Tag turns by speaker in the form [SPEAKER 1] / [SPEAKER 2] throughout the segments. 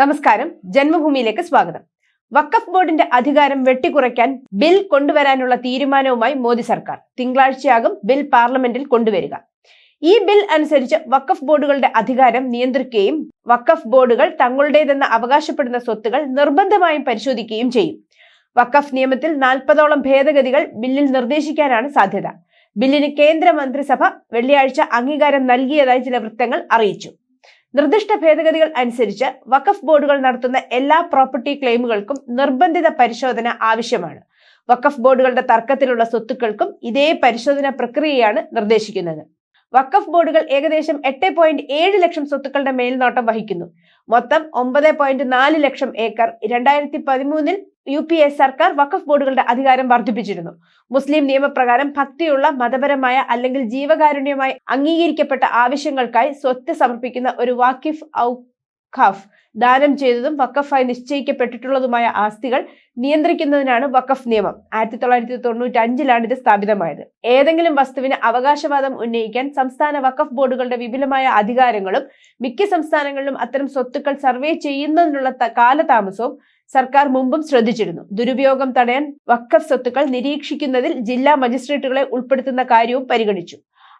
[SPEAKER 1] നമസ്കാരം. ജന്മഭൂമിയിലേക്ക് സ്വാഗതം. വഖഫ് ബോർഡിന്റെ അധികാരം വെട്ടിക്കുറയ്ക്കാൻ ബിൽ കൊണ്ടുവരാനുള്ള തീരുമാനവുമായി മോദി സർക്കാർ. തിങ്കളാഴ്ചയാകും ബിൽ പാർലമെന്റിൽ കൊണ്ടുവരിക. ഈ ബിൽ അനുസരിച്ച് വഖഫ് ബോർഡുകളുടെ അധികാരം നിയന്ത്രിക്കുകയും വഖഫ് ബോർഡുകൾ തങ്ങളുടേതെന്ന് അവകാശപ്പെടുന്ന സ്വത്തുകൾ നിർബന്ധമായും പരിശോധിക്കുകയും ചെയ്യും. വഖഫ് നിയമത്തിൽ നാൽപ്പതോളം ഭേദഗതികൾ ബില്ലിൽ നിർദ്ദേശിക്കാനാണ് സാധ്യത. ബില്ലിന് കേന്ദ്ര മന്ത്രിസഭ വെള്ളിയാഴ്ച അംഗീകാരം നൽകിയതായി ചില വൃത്തങ്ങൾ അറിയിച്ചു. നിർദ്ദിഷ്ട ഭേദഗതികൾ അനുസരിച്ച് വഖഫ് ബോർഡുകൾ നടത്തുന്ന എല്ലാ പ്രോപ്പർട്ടി ക്ലെയിമുകൾക്കും നിർബന്ധിത പരിശോധന ആവശ്യമാണ്. വഖഫ് ബോർഡുകളുടെ തർക്കത്തിലുള്ള സ്വത്തുക്കൾക്കും ഇതേ പരിശോധന പ്രക്രിയയാണ് നിർദ്ദേശിക്കുന്നത്. വഖഫ് ബോർഡുകൾ ഏകദേശം എട്ട് പോയിന്റ് ഏഴ് ലക്ഷം സ്വത്തുക്കളുടെ മേൽനോട്ടം വഹിക്കുന്നു. മൊത്തം ഒമ്പത് പോയിന്റ് നാല് ലക്ഷം ഏക്കർ രണ്ടായിരത്തി പതിമൂന്നിൽ യു പി എ സർക്കാർ വഖഫ് ബോർഡുകളുടെ അധികാരം വർദ്ധിപ്പിച്ചിരുന്നു. മുസ്ലിം നിയമപ്രകാരം ഭക്തിയുള്ള മതപരമായ അല്ലെങ്കിൽ ജീവകാരുണ്യമായി അംഗീകരിക്കപ്പെട്ട ആവശ്യങ്ങൾക്കായി സ്വത്ത് സമർപ്പിക്കുന്ന ഒരു വാക്കിഫ് ഔഖാഫ് ദാനം ചെയ്തതും വഖഫായി നിശ്ചയിക്കപ്പെട്ടിട്ടുള്ളതുമായ ആസ്തികൾ നിയന്ത്രിക്കുന്നതിനാണ് വഖഫ് നിയമം. ആയിരത്തി തൊള്ളായിരത്തി തൊണ്ണൂറ്റി അഞ്ചിലാണ് ഇത് സ്ഥാപിതമായത്. ഏതെങ്കിലും വസ്തുവിന് അവകാശവാദം ഉന്നയിക്കാൻ സംസ്ഥാന വഖഫ് ബോർഡുകളുടെ വിപുലമായ അധികാരങ്ങളും മിക്ക സംസ്ഥാനങ്ങളിലും അത്തരം സ്വത്തുക്കൾ സർവേ ചെയ്യുന്നതിനുള്ള കാലതാമസവും സർക്കാർ മുമ്പും ശ്രദ്ധിച്ചിരുന്നു. ദുരുപയോഗം തടയാൻ വക്കഫ് സ്വത്തുക്കൾ നിരീക്ഷിക്കുന്നതിൽ ജില്ലാ മജിസ്ട്രേറ്റുകളെ ഉൾപ്പെടുത്തുന്ന കാര്യവും പരിഗണിച്ചു.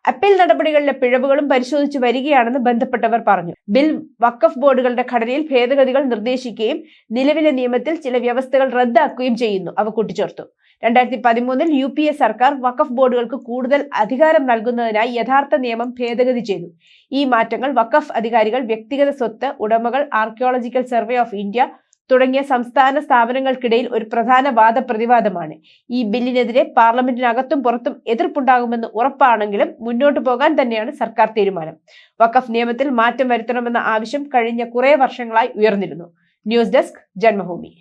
[SPEAKER 1] അപ്പീൽ നടപടികളിലെ പിഴവുകളും പരിശോധിച്ചു വരികയാണെന്ന് ബന്ധപ്പെട്ടവർ പറഞ്ഞു. ബിൽ വക്കഫ് ബോർഡുകളുടെ ഘടനയിൽ ഭേദഗതികൾ നിർദ്ദേശിക്കുകയും നിലവിലെ നിയമത്തിൽ ചില വ്യവസ്ഥകൾ റദ്ദാക്കുകയും ചെയ്യുന്നു. അവ കൂട്ടിച്ചേർത്തു. രണ്ടായിരത്തി പതിമൂന്നിൽ യു പി എ സർക്കാർ വക്കഫ് ബോർഡുകൾക്ക് കൂടുതൽ അധികാരം നൽകുന്നതിനായി യഥാർത്ഥ നിയമം ഭേദഗതി ചെയ്തു. ഈ മാറ്റങ്ങൾ വക്കഫ് അധികാരികൾ വ്യക്തിഗത സ്വത്ത് ഉടമകൾ ആർക്കിയോളജിക്കൽ സർവേ ഓഫ് ഇന്ത്യ തുടങ്ങിയ സംസ്ഥാന സ്ഥാപനങ്ങൾക്കിടയിൽ ഒരു പ്രധാന വാദപ്രതിവാദമാണ്. ഈ ബില്ലിനെതിരെ പാർലമെന്റിനകത്തും പുറത്തും എതിർപ്പുണ്ടാകുമെന്ന് ഉറപ്പാണെങ്കിലും മുന്നോട്ടു പോകാൻ തന്നെയാണ് സർക്കാർ തീരുമാനം. വഖഫ് നിയമത്തിൽ മാറ്റം വരുത്തണമെന്ന ആവശ്യം കഴിഞ്ഞ കുറേ വർഷങ്ങളായി ഉയർന്നിരുന്നു. News desk Janmabhumi.